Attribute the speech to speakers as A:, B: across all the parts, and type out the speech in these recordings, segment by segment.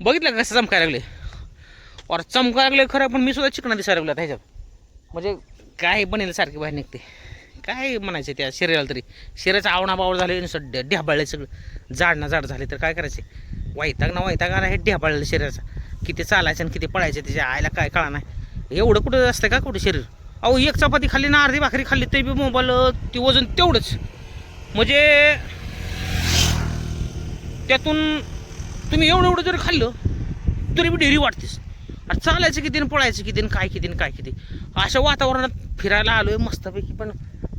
A: बघितलं कसं चमकायला लागले? और चमकायला लागले खरं पण मी सुद्धा चिकना दिसायला लागला त्याच्यात ह्याच्यात. म्हणजे काय बनेल सारखे बाहेर निघते. काय म्हणायचं त्या शरीराला तरी? शरीराचा आवणा बावळ झाले नुसतं ढ्याबाळले सगळं. जाड ना जाड झाले तर काय करायचे? वैताग ना वैताग आला हे ढ्याबाळलं शरीराचा किती चालायचं आणि किती पळायचं त्याच्या आईला काय कळा नाही. एवढं कुठं असतं का कुठं शरीर? अहो एक चपाती खाल्ली ना अर्धी भाकरी खाल्ली ते बी मोबाईल ते वजन तेवढंच. म्हणजे त्यातून तुम्ही एवढं एवढं जरी खाल्लं तरी बी डेरी वाटतेस आणि चालायचं किती पळायचं किती काय किती काय किती? अशा वातावरणात फिरायला आलोय मस्तपैकी पण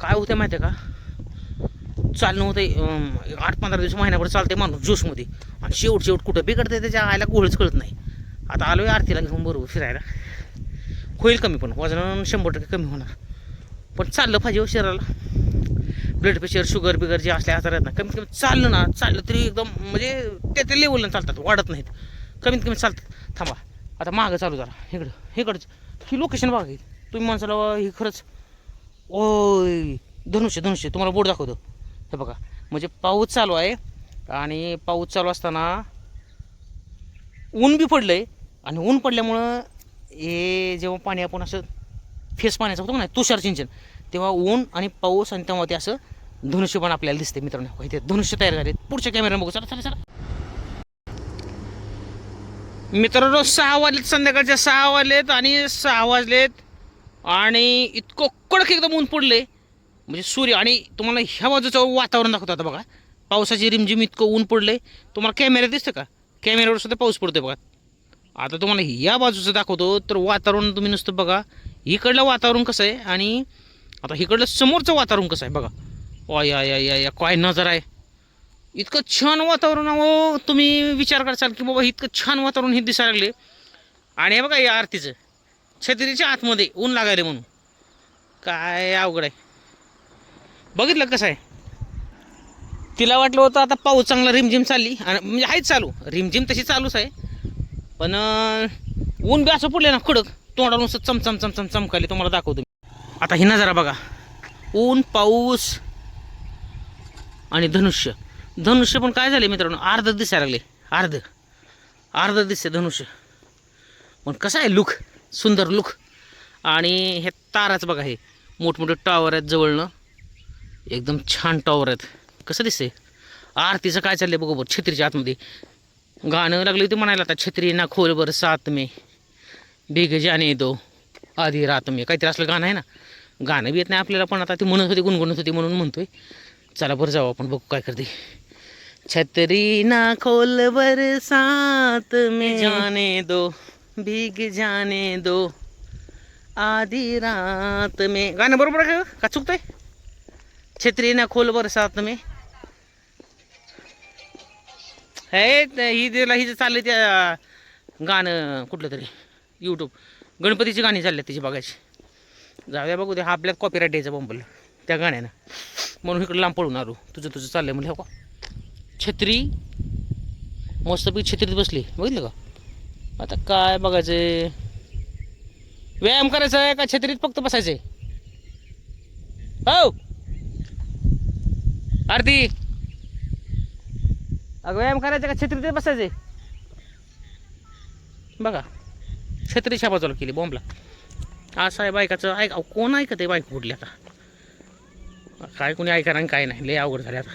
A: काय होतं माहिती आहे का? चालणं होतं आठ पंधरा दिवस महिन्याभर चालते माणूस जोशमध्ये आणि शेवट शेवट कुठं बिघडते त्याच्या आयला गोळच कळत नाही. आता आलोय आरतीला घेऊन बरोबर फिरायला. होईल कमी पण वजन शंभर टक्के कमी होणार. पण चाललं पाहिजे हो शरीराला. ब्लड प्रेशर शुगर बिगर जे असले आजार आहेत ना कमीत कमी चाललं ना चाललं तरी एकदम म्हणजे त्या त्या लेवलनं चालतात वाढत नाहीत. कमीत कमी चालतात थांबा. आता मागं चालू जरा. इकडं इकडंच. ही लोकेशन बघा तुम्ही माणसाला ही खरंच ओय धनुष्य धनुष्य. तुम्हाला बोर्ड दाखवतो. हे बघा. म्हणजे पाऊस चालू आहे आणि पाऊस चालू असताना ऊन बी पडलं आहे आणि ऊन पडल्यामुळं हे जेव्हा पाणी आपण असं फेस पाण्याचं होतं ना तुषार सिंचन. तेव्हा ऊन आणि पाऊस आणि तेव्हा ते असं धनुष्य पण आपल्याला दिसते मित्रांनो. हो, इथे धनुष्य तयार झाले पुढच्या कॅमेरा बघू. चला चला चला. मित्रांनो सहा वाजलेत संध्याकाळच्या सहा वाजलेत आणि सहा वाजलेत. आणि इतकं कडक एकदम ऊन पडले. म्हणजे सूर्य आणि तुम्हाला ह्या बाजूचं वातावरण दाखवतं आता बघा. पावसाची रिमझिम इतकं ऊन पडले. तुम्हाला कॅमेऱ्यात दिसतं का? कॅमेऱ्यावर सुद्धा पाऊस पडतोय बघा. आता तुम्हाला या बाजूचं दाखवतो तर वातावरण तुम्ही नुसतं बघा. इकडलं वातावरण कसं आहे आणि आता इकडलं समोरचं वातावरण कसं आहे? बघा. वा या या या या काय नजर आहे? इतकं छान वातावरण हो. तुम्ही विचार करसाल की बाबा इतकं छान वातावरण हे दिसायला लागले आणि हे बघा या आरतीचं. छत्रीच्या आतमध्ये ऊन लागायले म्हणून. काय अवघड आहे. बघितलं कसं आहे? तिला वाटलं होतं आता पाऊस चांगला रिमझिम चालली. आणि म्हणजे आहेच चालू. रिमझिम तशी चालूच आहे. पण ऊन बी असं पडले ना कडक तोंडाला नुसतं चमचम चमचम चमकाले तुम्हाला दाखवतो मी. आता ही नजरा बघा. ऊन पाऊस आणि धनुष्य. धनुष्य पण काय झाले मित्रांनो? अर्ध दिसायला लागले. अर्ध. अर्ध दिसते धनुष्य. पण कसं आहे लुक? सुंदर लुक. आणि हे ताराच बघा हे. मोठमोठे टॉवर आहेत जवळनं. एकदम छान टॉवर आहेत. कसं दिसते आरतीचं काय चाललंय बघू बरं. छत्रीच्या आतमध्ये. गाणं लागलं ते म्हणायला आता. छत्री ना खोलभर सात मे. बिग जाने दो आधी रात मे काहीतरी असलं गाणं आहे ना. गाणं बी येत नाही आपल्याला पण आता ती म्हणत होती गुणगुणत होती म्हणून म्हणतोय. चला बरं जाऊ आपण बघू काय करते. छत्री ना खोल बरसात में जाने दो भीग जाने दो. आधी रात में गाणं बरोबर आहे का? का चुकतंय? छत्री ना खोल बरसात में. हे त- ही तिला हिचं चाललंय त्या गाणं कुठलं तरी. यूट्यूब गणपतीची गाणी चालली तिची बघायची. जाऊया बघू दे हा आपल्यात कॉपीराईट द्यायचा बंबल त्या गाण्यानं. म्हणून इकडे लांब पळून आलो. तुझं तुझं चाललंय म्हणलं हो का? छत्री. मस्तपैकी छत्रीत बसली. बघितलं का? आता काय बघायचं व्यायाम करायचा आहे का? छत्रीत फक्त बसायचंय? हो! आरती! अगं व्यायाम करायचा का? छत्रीत बसायचंय? बघा. छत्रीच्या बाजूला केली बॉम्बला असं आहे बायकाचं ऐका कोण ऐकत आहे बायक कुठली आता? काय कोणी ऐका आणि काय नाही लय अवघड झाले आता.